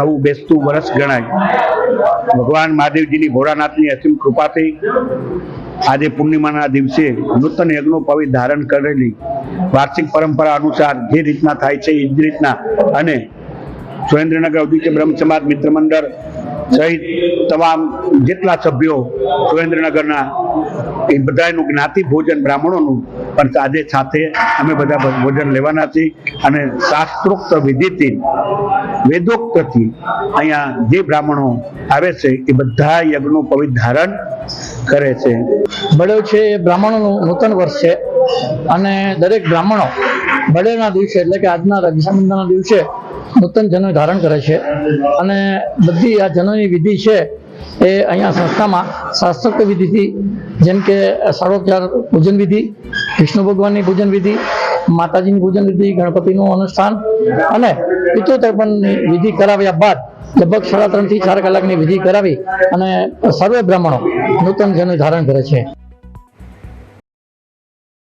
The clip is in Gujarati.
નવું બેસતું વર્ષ ગણાય. ભગવાન મહાદેવજીની ભોળાનાથની અસીમ કૃપાથી આજે પૂર્ણિમાના દિવસે નૂતન યજ્ઞોપવિત ધારણ કરેલી. વાર્ષિક પરંપરા અનુસાર જે રીતના થાય છે, એ જ રીતના. અને સુરેન્દ્રનગર ઔદ્યોગિક બ્રહ્મ સમાજ મિત્ર મંડળ સહિત તમામ જેટલા સભ્યો સુરેન્દ્રનગરના, એ બધાનું જ્ઞાતિ ભોજન બ્રાહ્મણોનું પણ આજે સાથે અમે બધા ભોજન લેવાના છીએ. અને શાસ્ત્રોક્ત વિધિથી વેદોક્તથી અહીંયા જે બ્રાહ્મણો આવે છે, એ બધા યજ્ઞનું પવિત્ર ધારણ કરે છે. બળેવ છે એ બ્રાહ્મણોનું નૂતન વર્ષ છે અને દરેક બ્રાહ્મણો બળેવના દિવસે, એટલે કે આજના રક્ષાબંધનના દિવસે નૂતન જનોઈ ધારણ કરે છે. અને બધી આ જનોની વિધિ છે એ અહીંયા સંસ્થામાં શાસ્ત્રોક્ત વિધિથી, જેમ કે સર્વોપચાર પૂજન વિધિ, વિષ્ણુ ભગવાનની પૂજન વિધિ માતાજીની પૂજન વિધિ ગણપતિનું અનુષ્ઠાન. અને પિતૃતર્પણની વિધિ કરાવ્યા બાદ લગભગ સાડા ત્રણથી ચાર કલાકની વિધિ કરાવી અને સર્વે બ્રાહ્મણો નૂતન જનોઈ ધારણ કરે છે.